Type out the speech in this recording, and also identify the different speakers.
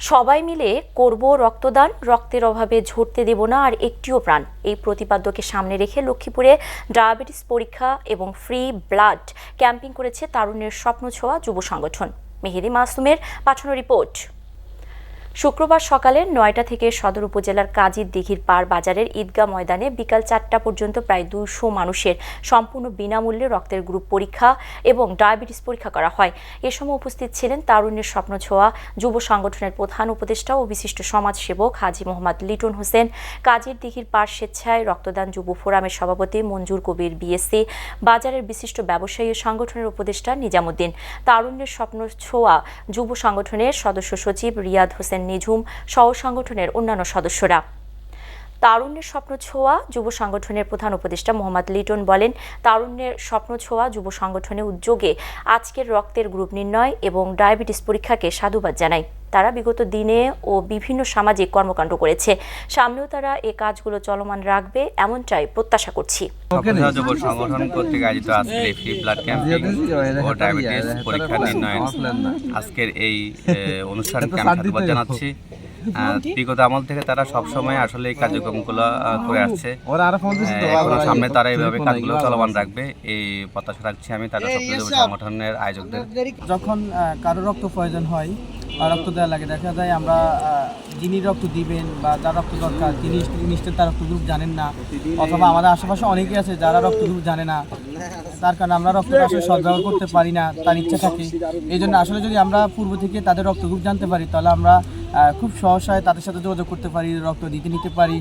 Speaker 1: সবাই মিলে করব রক্তদান, রক্তের অভাবে ঝরতে দেব না আর একটিও প্রাণ। এই প্রতিপাদ্যকে সামনে রেখে লক্ষ্মীপুরে ডায়াবেটিস পরীক্ষা এবং ফ্রি ব্লাড ক্যাম্পিং করেছে তারুণ্যের স্বপ্ন ছোঁয়া যুব সংগঠন। মেহেদি মাসুমের পাঠানো রিপোর্ট। শুক্রবার সকালে নয়টা থেকে সদর উপজেলার কাজীর দিঘির পার বাজারের ঈদগাহ ময়দানে বিকাল চারটা পর্যন্ত প্রায় দুশো মানুষের সম্পূর্ণ বিনামূল্যে রক্তের গ্রুপ পরীক্ষা এবং ডায়াবেটিস পরীক্ষা করা হয়। এ সময় উপস্থিত ছিলেন তারুণ্যের স্বপ্ন ছোঁয়া যুব সংগঠনের প্রধান উপদেষ্টা ও বিশিষ্ট সমাজসেবক হাজি মোহাম্মদ লিটন হোসেন, কাজীর দিঘির পার স্বেচ্ছায় রক্তদান যুব ফোরামের সভাপতি মঞ্জুর কবির বিএসসি, বাজারের বিশিষ্ট ব্যবসায়ী সংগঠনের উপদেষ্টা নিজামুদ্দিন। তারুণ্যের স্বপ্ন ছোঁয়া যুব সংগঠনের সদস্য সচিব রিয়াদ হোসেন নিঝুম সহ সংগঠনের অন্যান্য সদস্যরা। তারুণ্যের স্বপ্ন ছোঁয়া যুব সংগঠনের প্রধান উপদেষ্টা মোহাম্মদ লিটন বলেন, তারুণ্যের স্বপ্ন ছোঁয়া যুব সংগঠনের উদ্যোগে আজকের রক্তের গ্রুপ নির্ণয় এবং ডায়াবেটিস পরীক্ষাকে সাধুবাদ জানায়। তারা বিগত দিনে ও বিভিন্ন সামাজিক কর্মকাণ্ড করেছে। সামনেও তারা এ কাজগুলো চলমান রাখবে এমনটাই প্রত্যাশা করছি।
Speaker 2: সংগঠন কর্তৃক আয়োজিত আজকের এই ফ্রি ব্লাড ক্যাম্পিং ও ডায়াবেটিস পরীক্ষা নির্ণয়ন আজকের এই অনুষ্ঠানকে আমি সাধুবাদ জানাচ্ছি। বিগত আমল থেকে তারা সবসময় আসলে এই কার্যক্রমগুলো করে আসছে। সামনে তারা এইভাবে কাজগুলো চলমান রাখবে। এই প্রত্যাশা রাখছি আমি তারা সংগঠনের আয়োজকদের।
Speaker 3: যখন কারও রক্ত প্রয়োজন হয় রক্ত দেওয়া লাগে। দেখা যায় আমরা যিনি রক্ত দিবেন বা যার রক্ত দরকার, তিনি নিশ্চয় তার রক্ত গ্রুপ জানেন না। অথবা আমাদের আশেপাশে অনেকে আছে যারা রক্ত গ্রুপ জানে না। তার কারণে আমরা রক্তটা আসলে সদ্ব্যবহার করতে পারি না, তার ইচ্ছা থাকে। এই জন্য আসলে যদি আমরা পূর্ব থেকে তাদের রক্ত গ্রুপ জানতে পারি, তাহলে আমরা খুব সহসায় তাদের সাথে যোগাযোগ করতে পারি, রক্ত দিতে নিতে পারি।